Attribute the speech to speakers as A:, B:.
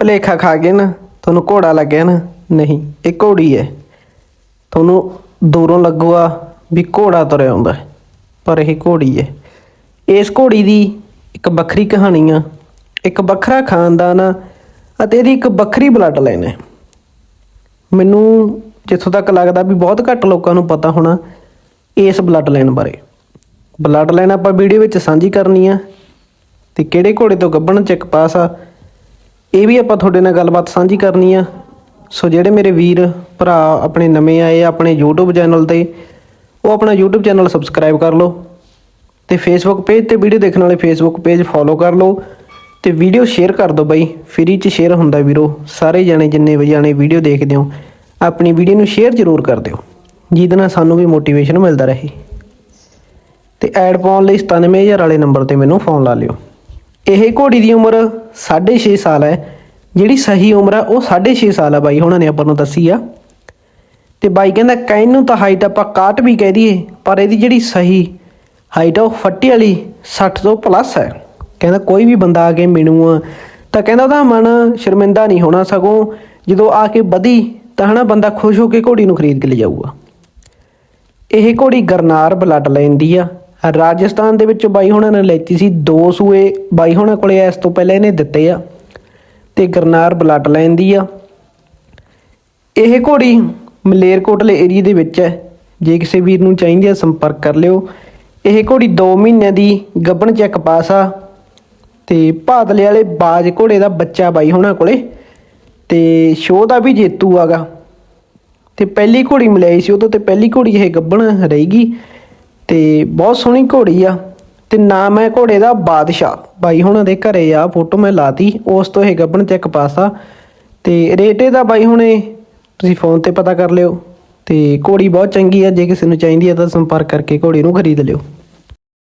A: ਭਲੇਖਾ ਖਾ ਗਏ ਨਾ, ਤੁਹਾਨੂੰ ਘੋੜਾ ਲੱਗਿਆ ਨਾ, ਨਹੀਂ, ਇਹ ਘੋੜੀ ਹੈ। ਤੁਹਾਨੂੰ ਦੂਰੋਂ ਲੱਗੂਗਾ ਵੀ ਘੋੜਾ ਤੁਰਿਆ ਆਉਂਦਾ ਪਰ ਇਹ ਘੋੜੀ ਹੈ। ਇਸ ਘੋੜੀ ਦੀ ਇੱਕ ਵੱਖਰੀ ਕਹਾਣੀ ਆ, ਇੱਕ ਵੱਖਰਾ ਖਾਨਦਾਨ ਆ, ਅਤੇ ਇਹਦੀ ਇੱਕ ਵੱਖਰੀ ਬਲੱਡ ਲਾਈਨ ਹੈ। ਮੈਨੂੰ ਜਿੱਥੋਂ ਤੱਕ ਲੱਗਦਾ ਵੀ ਬਹੁਤ ਘੱਟ ਲੋਕਾਂ ਨੂੰ ਪਤਾ ਹੋਣਾ ਇਸ ਬਲੱਡ ਲਾਈਨ ਬਾਰੇ। ਬਲੱਡ ਲਾਈਨ ਆਪਾਂ ਵੀਡੀਓ ਵਿੱਚ ਸਾਂਝੀ ਕਰਨੀ ਆ, ਤੇ ਕਿਹੜੇ ਘੋੜੇ ਤੋਂ ਗੱਭਣ ਚੱਕ ਪਾਸ ਆ ਇਹ ਵੀ ਆਪਾਂ ਤੁਹਾਡੇ ਨਾਲ ਗੱਲਬਾਤ ਸਾਂਝੀ ਕਰਨੀ ਆ। ਸੋ ਜਿਹੜੇ ਮੇਰੇ ਵੀਰ, ਭਰਾ ਆਪਣੇ ਨਵੇਂ ਆਏ ਆ ਆਪਣੇ YouTube ਚੈਨਲ ਤੇ, ਉਹ ਆਪਣਾ YouTube ਚੈਨਲ ਸਬਸਕ੍ਰਾਈਬ ਕਰ ਲਓ ਤੇ Facebook ਪੇਜ ਤੇ ਵੀਡੀਓ ਦੇਖਣ ਵਾਲੇ Facebook ਪੇਜ ਫੋਲੋ ਕਰ ਲਓ ਤੇ ਵੀਡੀਓ ਸ਼ੇਅਰ ਕਰ ਦਿਓ ਬਾਈ। ਫ੍ਰੀ ਚ ਸ਼ੇਅਰ ਹੁੰਦਾ ਵੀਰੋ। ਸਾਰੇ ਜਾਣੇ ਜਿੰਨੇ ਵੀ ਜਾਣੇ ਵੀਡੀਓ ਦੇਖਦੇ ਹੋ, ਆਪਣੀ ਵੀਡੀਓ ਨੂੰ ਸ਼ੇਅਰ ਜ਼ਰੂਰ ਕਰ ਦਿਓ। ਜਿਹਦੇ ਨਾਲ ਸਾਨੂੰ ਵੀ ਮੋਟੀਵੇਸ਼ਨ ਮਿਲਦਾ ਰਹੇ। ਤੇ ਐਡ ਪਾਉਣ ਲਈ 97000 ਵਾਲੇ ਨੰਬਰ ਤੇ ਮੈਨੂੰ ਫੋਨ ਲਾ ਲਿਓ। ਇਹ ਘੋੜੀ ਦੀ ਉਮਰ 6.5 ਸਾਲ ਹੈ। ਜਿਹੜੀ ਸਹੀ ਉਮਰ ਆ, ਉਹ 6.5 ਸਾਲ ਆ ਬਾਈ ਉਹਨਾਂ ਨੇ ਆਪਾਂ ਨੂੰ ਦੱਸੀ ਆ। ਤੇ ਬਾਈ ਕਹਿੰਦਾ, ਕਹਿਣ ਨੂੰ ਤਾਂ ਹਾਈਟ ਆਪਾਂ 61 ਵੀ ਕਹਿ ਦਈਏ, ਪਰ ਇਹਦੀ ਜਿਹੜੀ ਸਹੀ ਹਾਈਟ ਆ, ਉਹ ਫੱਟੀ ਵਾਲੀ 60 ਤੋਂ ਪਲੱਸ ਹੈ। ਕਹਿੰਦਾ, ਕੋਈ ਵੀ ਬੰਦਾ ਆ ਕੇ ਮਿਣੂ ਆ, ਤਾਂ ਕਹਿੰਦਾ ਉਹਦਾ ਮਨ ਸ਼ਰਮਿੰਦਾ ਨਹੀਂ ਹੋਣਾ ਸਗੋਂ, ਜਦੋਂ ਆ ਕੇ ਵਧੀ, ਤਾਂ ਹਨਾ ਬੰਦਾ ਖੁਸ਼ ਹੋ ਕੇ ਘੋੜੀ ਨੂੰ ਖਰੀਦ ਕੇ ਲਿਜਾਊਗਾ। ਇਹ ਘੋੜੀ ਗਰਨਾਰ ਬਲੱਡ ਲਾਈਨ ਦੀ ਆ। ਰਾਜਸਥਾਨ ਦੇ ਵਿੱਚ ਬਾਈ ਹੋਣਾ ਨੇ ਲੈਤੀ ਸੀ, ਦੋ ਸੂਏ ਬਾਈ ਹੋਣਾ ਕੋਲੇ ਇਸ ਤੋਂ ਪਹਿਲਾਂ ਇਹਨੇ ਦਿੱਤੇ ਆ ਤੇ ਗਰਨਾਰ ਬਲੱਡ ਲਾਈਨ ਦੀ ਆ। ਇਹ ਘੋੜੀ ਮਲੇਰਕੋਟਲੇ ਏਰੀਆ ਦੇ ਵਿੱਚ ਹੈ। ਜੇ ਕਿਸੇ ਵੀਰ ਨੂੰ ਚਾਹੀਦੀ ਆ ਸੰਪਰਕ ਕਰ ਲਿਓ। ਇਹ ਘੋੜੀ 2 ਮਹੀਨਿਆਂ ਦੀ ਗੱਬਣ ਚੈੱਕ ਪਾਸ ਆ ਤੇ ਭਾਦਲੇ ਵਾਲੇ ਬਾਜ ਘੋੜੇ ਦਾ ਬੱਚਾ ਬਾਈ ਹੋਣਾ ਕੋਲੇ ਤੇ ਸ਼ੋਅ ਦਾ ਵੀ ਜੇਤੂ ਆਗਾ। ਤੇ ਪਹਿਲੀ ਘੋੜੀ ਮਿਲਾਈ ਸੀ ਉਦੋਂ ਤੇ ਪਹਿਲੀ ਘੋੜੀ ਇਹ ਗੱਭਣ ਰਹੇਗੀ ਤੇ ਬਹੁਤ ਸੋਹਣੀ ਘੋੜੀ ਆ। ਤੇ ਨਾਮ ਹੈ ਘੋੜੇ ਦਾ ਬਾਦਸ਼ਾਹ। ਬਾਈ ਹੁਣਾਂ ਦੇ ਘਰੇ ਆ ਫੋਟੋ ਮੈਂ ਲਾਤੀ, ਉਸ ਤੋਂ ਇਹ ਗੱਭਣ ਚੈੱਕ ਪਾਸਾ ਤੇ ਰੇਟ ਇਹਦਾ ਬਾਈ ਹੁਣੇ ਤੁਸੀਂ ਫੋਨ ਤੇ ਪਤਾ ਕਰ ਲਿਓ। ਤੇ ਘੋੜੀ ਬਹੁਤ ਚੰਗੀ ਆ, ਜੇ ਕਿਸੇ ਨੂੰ ਚਾਹੀਦੀ ਆ ਤਾਂ ਸੰਪਰਕ ਕਰਕੇ ਘੋੜੀ ਨੂੰ ਖਰੀਦ ਲਿਓ।